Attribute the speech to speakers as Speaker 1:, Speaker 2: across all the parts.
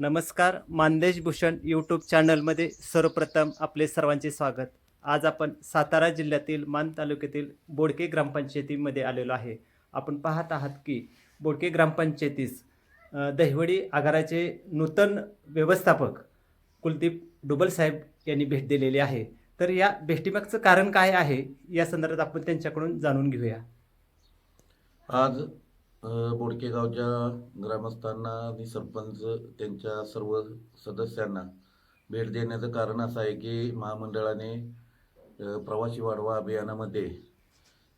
Speaker 1: नमस्कार मानदेश भूषण यूट्यूब चॅनलमध्ये सर्वप्रथम आपले सर्वांचे स्वागत. आज आपण सातारा जिल्ह्यातील मान तालुक्यातील बोडके ग्रामपंचायतीमध्ये आलेलो आहे. आपण पाहत आहात की बोडके ग्रामपंचायतीस दहिवडी आगाराचे नूतन व्यवस्थापक कुलदीप डुबलसाहेब यांनी भेट दिलेली आहे. तर या भेटीमागचं कारण काय आहे? या संदर्भात आपण त्यांच्याकडून जाणून घेऊया.
Speaker 2: आज बोडके गावच्या ग्रामस्थांना आणि सरपंच त्यांच्या सर्व सदस्यांना भेट देण्याचं कारण असं आहे की महामंडळाने प्रवासी वाढवा अभियानामध्ये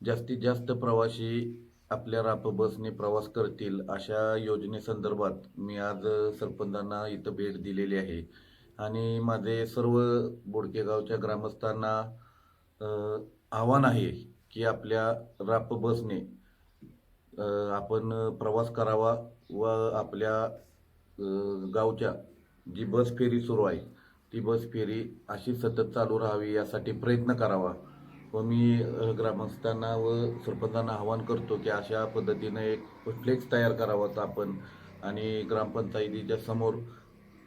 Speaker 2: जास्तीत जास्त प्रवासी आपल्या राप बसने प्रवास करतील अशा योजनेसंदर्भात मी आज सरपंचांना इथं भेट दिलेली आहे. आणि माझे सर्व बोडके गावच्या ग्रामस्थांना आव्हान आहे की आपल्या राप बसने आपण प्रवास करावा व आपल्या गावच्या जी बस फेरी सुरू आहे ती बस फेरी अशी सतत चालू राहावी यासाठी प्रयत्न करावा. व मी ग्रामस्थांना व सरपंचांना आवाहन करतो की अशा पद्धतीनं एक फ्लेक्स तयार करावाच आपण आणि ग्रामपंचायतीच्या समोर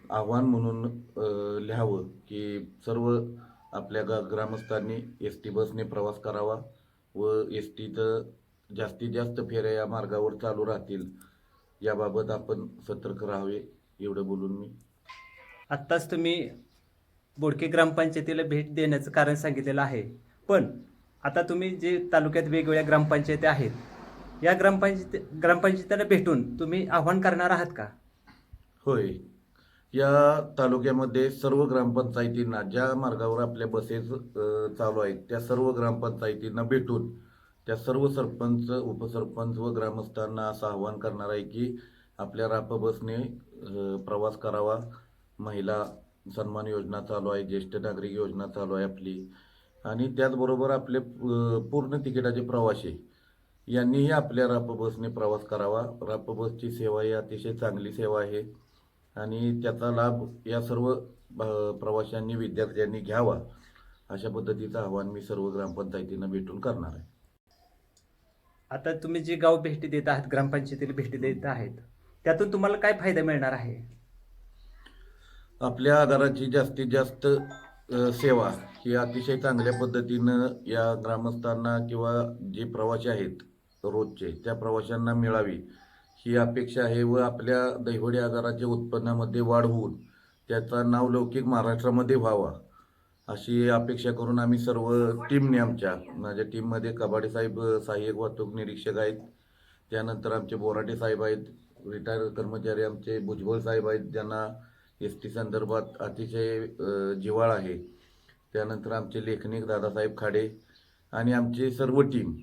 Speaker 2: आव्हान म्हणून लिहावं की सर्व आपल्या गा ग्रामस्थांनी एस टी बसने प्रवास करावा व एस टीचं जास्तीत जास्त फेऱ्या या मार्गावर चालू राहतील. याबाबत आपण सतर्क राहावे एवढं बोलून मी.
Speaker 1: आत्ताच तुम्ही बोडके ग्रामपंचायतीला भेट देण्याचं कारण सांगितलेलं आहे. पण आता तुम्ही जे तालुक्यात वेगवेगळ्या ग्रामपंचायती आहेत या ग्रामपंचायती ग्रामपंचायतीला भेटून तुम्ही आव्हान करणार आहात का?
Speaker 2: होय. या तालुक्यामध्ये सर्व ग्रामपंचायतींना ज्या मार्गावर आपल्या बसेस चालू आहेत त्या सर्व ग्रामपंचायतींना भेटून त्या सर्व सरपंच उपसरपंच व ग्रामस्थांना असं आवाहन करणार आहे की आपल्या राप बसने प्रवास करावा. महिला सन्मान योजना चालू आहे ज्येष्ठ नागरिक योजना चालू आहे आपली. आणि त्याचबरोबर आपले पूर्ण तिकिटाचे प्रवासी यांनीही आपल्या राप बसने प्रवास करावा. राप बसची सेवा ही अतिशय चांगली सेवा आहे आणि त्याचा लाभ या सर्व प्रवाशांनी विद्यार्थ्यांनी घ्यावा अशा पद्धतीचं आवाहन मी सर्व ग्रामपंचायतींना भेटून करणार आहे.
Speaker 1: आता तुम्ही जे गाव भेटी देत आहात ग्रामपंचायतीला भेटी देत आहेत त्यातून तुम्हाला काय फायदा मिळणार आहे?
Speaker 2: आपल्या आधाराची जास्तीत जास्त अ, सेवा ही अतिशय चांगल्या पद्धतीनं या ग्रामस्थांना किंवा जे प्रवासी आहेत रोजचे त्या प्रवाशांना मिळावी. ही अपेक्षा आहे व आपल्या दैवडी आधाराच्या उत्पन्नामध्ये वाढ होऊन त्याचा नावलौकिक महाराष्ट्रामध्ये व्हावा. अशी अपेक्षा करून आम्ही सर्व टीमने आमच्या माझ्या टीममध्ये कबाडे साहेब सहाय्यक वाहतूक निरीक्षक आहेत. त्यानंतर आमचे बोराटे साहेब आहेत रिटायर कर्मचारी आमचे भुजबळ साहेब आहेत ज्यांना एस टी संदर्भात अतिशय जिव्हाळ आहे. त्यानंतर आमचे लेखनिक दादासाहेब खाडे आणि आमची सर्व टीम.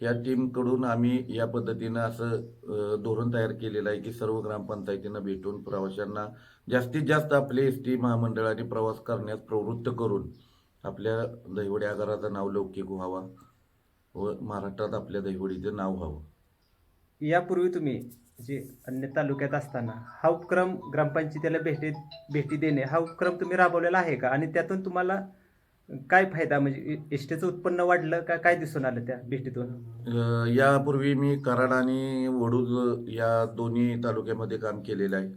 Speaker 2: या टीमकडून आम्ही या पद्धतीनं असं धोरण तयार केलेलं आहे की सर्व ग्रामपंचायतींना भेटून प्रवाशांना जास्तीत जास्त आपले एस टी महामंडळाने प्रवास करण्यास प्रवृत्त करून आपल्या दहिवडी आगाराचं नाव लौकिक व्हावा व महाराष्ट्रात आपल्या दहिवडीचं नाव व्हावं.
Speaker 1: यापूर्वी तुम्ही जे अन्य तालुक्यात असताना हा उपक्रम ग्रामपंचायतीला भेटी भेटी देणे हा उपक्रम तुम्ही राबवलेला आहे का? आणि त्यातून तुम्हाला काय फायदा? म्हणजे एस उत्पन्न वाढलं का काय दिसून आलं त्या भेटीतून?
Speaker 2: अ, यापूर्वी मी कराड आणि वडूज या दोन्ही तालुक्यामध्ये काम केलेलं आहे.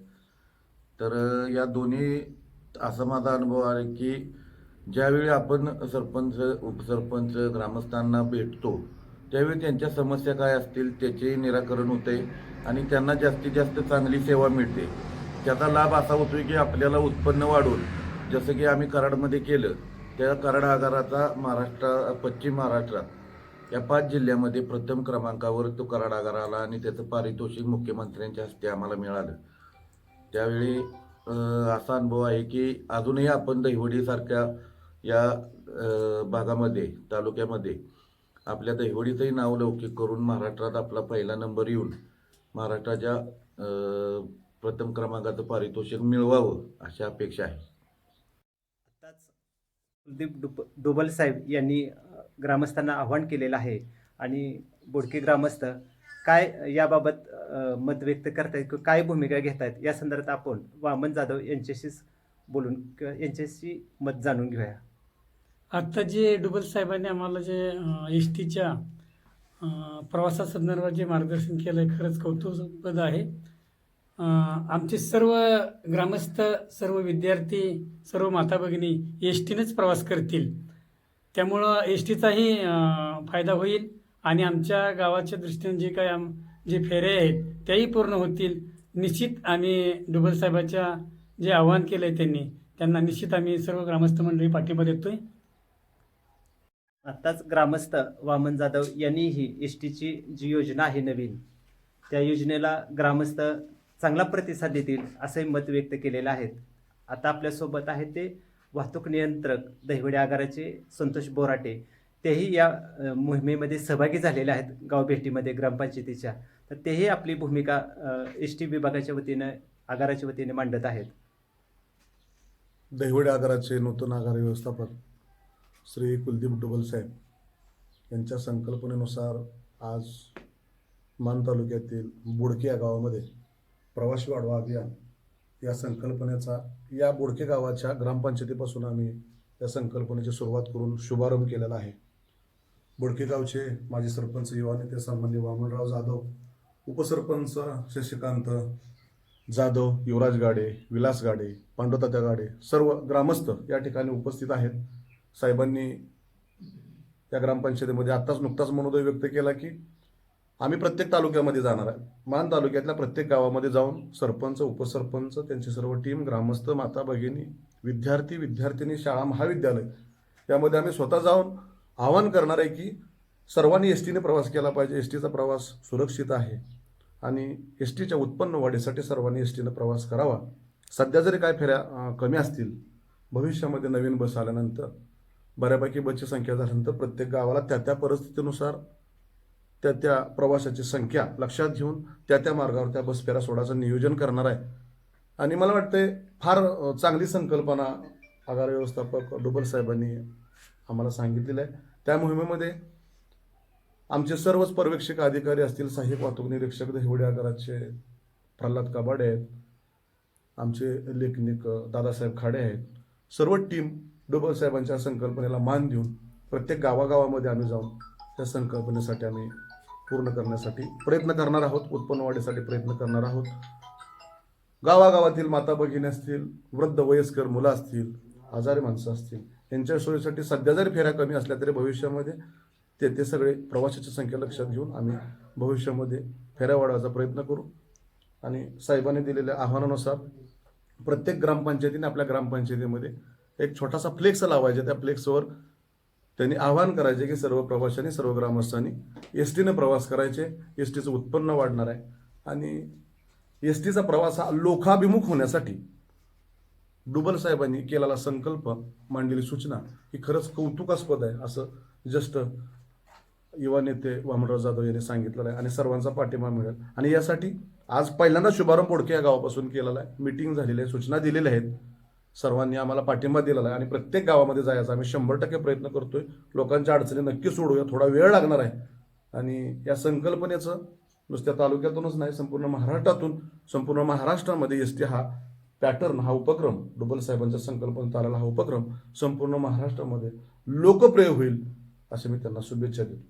Speaker 2: तर अ, या दोन्ही असा माझा अनुभव आहे की ज्यावेळी आपण सरपंच उपसरपंच ग्रामस्थांना भेटतो त्यावेळी त्यांच्या समस्या काय असतील त्याचे निराकरण होते आणि त्यांना जास्तीत जास्त चांगली सेवा मिळते. त्याचा लाभ असा होतोय की आपल्याला उत्पन्न वाढून जसं की आम्ही कराडमध्ये केलं त्या कारण आगाराचा महाराष्ट्र पश्चिम महाराष्ट्रात या पाच जिल्ह्यामध्ये प्रथम क्रमांकावर तो कराड आगार आला आणि त्याचं पारितोषिक मुख्यमंत्र्यांच्या हस्ते आम्हाला मिळालं. त्यावेळी असा अनुभव आहे की अजूनही आपण दहिवडीसारख्या या भागामध्ये तालुक्यामध्ये आपल्या दहिवडीचंही नाव लौकिक करून महाराष्ट्रात आपला पहिला नंबर येऊन महाराष्ट्राच्या प्रथम क्रमांकाचं पारितोषिक मिळवावं अशी अपेक्षा आहे.
Speaker 1: कुलदीप डुब डोबल साहेब यांनी ग्रामस्थांना आव्हान केलेलं आहे. आणि बोडके ग्रामस्थ काय याबाबत मत व्यक्त करतायत किंवा काय भूमिका घेत आहेत या संदर्भात आपण वामन जाधव यांच्याशीच बोलून किंवा यांच्याशी मत जाणून घेऊया.
Speaker 3: आत्ता जे डुबल साहेबांनी आम्हाला जे एस टीच्या प्रवासासंदर्भात जे मार्गदर्शन केलं आहे खरंच कौतुकपद आहे. आमचे सर्व ग्रामस्थ सर्व विद्यार्थी सर्व माता भगिनी एस टीनेच प्रवास करतील. त्यामुळं एस टीचाही फायदा होईल आणि आमच्या गावाच्या दृष्टीने जे काय आम जे फेऱ्या आहेत त्याही पूर्ण होतील. निश्चित आम्ही डुबलसाहेबाच्या जे आव्हान केलं आहे त्यांनी त्यांना निश्चित आम्ही सर्व ग्रामस्थ मंडळी पाठिंबा देतोय.
Speaker 1: आत्ताच ग्रामस्थ वामन जाधव यांनीही एस टीची जी योजना आहे नवीन त्या योजनेला ग्रामस्थ चांगला प्रतिसाद देतील असंही मत व्यक्त केलेलं आहेत. आता आपल्यासोबत आहेत ते वाहतूक नियंत्रक दहिवडे आगाराचे संतोष बोराटे. तेही या मोहिमेमध्ये सहभागी झालेले आहेत गाव भेटीमध्ये ग्रामपंचायतीच्या. तर तेही आपली भूमिका एस टी विभागाच्या वतीनं आगाराच्या वतीने मांडत आहेत.
Speaker 4: दहिवडे आगाराचे नूतन आगार व्यवस्थापक श्री कुलदीप डुबल साहेब यांच्या संकल्पनेनुसार आज मान तालुक्यातील बुडके या गावामध्ये प्रवासी वाढवा अभियान या संकल्पनेचा या बोडके गावाच्या ग्रामपंचायतीपासून आम्ही या संकल्पनेची सुरुवात करून शुभारंभ केलेला आहे. बोडके गावचे माजी सरपंच युवा नेते सन्मान्य वामनराव जाधव उपसरपंच शशिकांत जाधव युवराज गाडे विलास गाडे पांडुतात्या गाडे सर्व ग्रामस्थ या ठिकाणी उपस्थित आहेत. साहेबांनी या ग्रामपंचायतीमध्ये आत्ताच नुकताच मनोदय व्यक्त केला की आम्ही प्रत्येक तालुक्यामध्ये जाणार आहे. मान तालुक्यातल्या प्रत्येक गावामध्ये जाऊन सरपंच उपसरपंच त्यांची सर्व टीम ग्रामस्थ माता भगिनी विद्यार्थी विद्यार्थिनी शाळा महाविद्यालय यामध्ये आम्ही स्वतः जाऊन आवाहन करणार आहे की सर्वांनी एस टीने प्रवास केला पाहिजे. एस टीचा प्रवास सुरक्षित आहे आणि एस टीच्या उत्पन्न वाढीसाठी सर्वांनी एस टीनं प्रवास करावा. सध्या जरी काय फेऱ्या कमी असतील भविष्यामध्ये नवीन बस आल्यानंतर बऱ्यापैकी बसची संख्या झाल्यानंतर प्रत्येक गावाला त्या त्या परिस्थितीनुसार त्या त्या प्रवाशाची संख्या लक्षात घेऊन त्या त्या मार्गावर त्या बस फेऱ्या सोडायचं नियोजन करणार आहे. आणि मला वाटते फार चांगली संकल्पना आगार व्यवस्थापक डुबल साहेबांनी आम्हाला सांगितलेलं आहे. त्या मोहिमेमध्ये आमचे सर्वच पर्यवेक्षक अधिकारी असतील सहाय्यक वाहतूक निरीक्षक दहिवडे आगाराचे प्रल्हाद कबाडे आहेत आमचे लेखनिक दादासाहेब खाडे आहेत. सर्व टीम डोबल साहेबांच्या संकल्पनेला मान देऊन प्रत्येक गावागावामध्ये आम्ही जाऊन त्या संकल्पनेसाठी आम्ही पूर्ण करण्यासाठी प्रयत्न करणार आहोत उत्पन्न वाढीसाठी प्रयत्न करणार आहोत. गावागावातील माता भगिनी असतील वृद्ध वयस्कर मुलं असतील आजारी माणसं असतील यांच्या सोयीसाठी सध्या जरी फेऱ्या कमी असल्या तरी भविष्यामध्ये ते ते सगळे प्रवाशाची संख्या लक्षात घेऊन आम्ही भविष्यामध्ये फेऱ्या वाढवायचा प्रयत्न करू. आणि साहेबांनी दिलेल्या आव्हानानुसार प्रत्येक ग्रामपंचायतीने आपल्या ग्रामपंचायतीमध्ये एक छोटासा फ्लेक्स लावायचा त्या फ्लेक्सवर त्यांनी आवाहन करायचे की सर्व प्रवाशांनी सर्व ग्रामस्थांनी एस टीनं प्रवास करायचे. एस टीचं उत्पन्न वाढणार आहे. आणि एस टीचा प्रवास हा लोकाभिमुख होण्यासाठी डुबल साहेबांनी केलेला संकल्प मांडलेली सूचना ही खरंच कौतुकास्पद आहे असं जस्ट युवा नेते वामनराव जाधव यांनी सांगितलेलं आहे. आणि सर्वांचा पाठिंबा मिळेल. आणि यासाठी आज पहिल्यांदा शुभारंभ बोडके या गावापासून केलेला आहे. मिटिंग झालेली आहे सूचना दिलेल्या आहेत. सर्वांनी आम्हाला पाठिंबा दिलेला आहे आणि प्रत्येक गावामध्ये जायचा. आम्ही शंभर टक्के प्रयत्न करतोय. लोकांच्या अडचणी नक्की सोडूया. थोडा वेळ लागणार आहे. आणि या संकल्पनेचं नुसत्या तालुक्यातूनच नाही संपूर्ण महाराष्ट्रातून संपूर्ण महाराष्ट्रामध्ये एस टी हा पॅटर्न हा उपक्रम डुबल साहेबांच्या संकल्पनेत आलेला हा उपक्रम संपूर्ण महाराष्ट्रामध्ये लोकप्रिय होईल असे मी त्यांना शुभेच्छा देतो.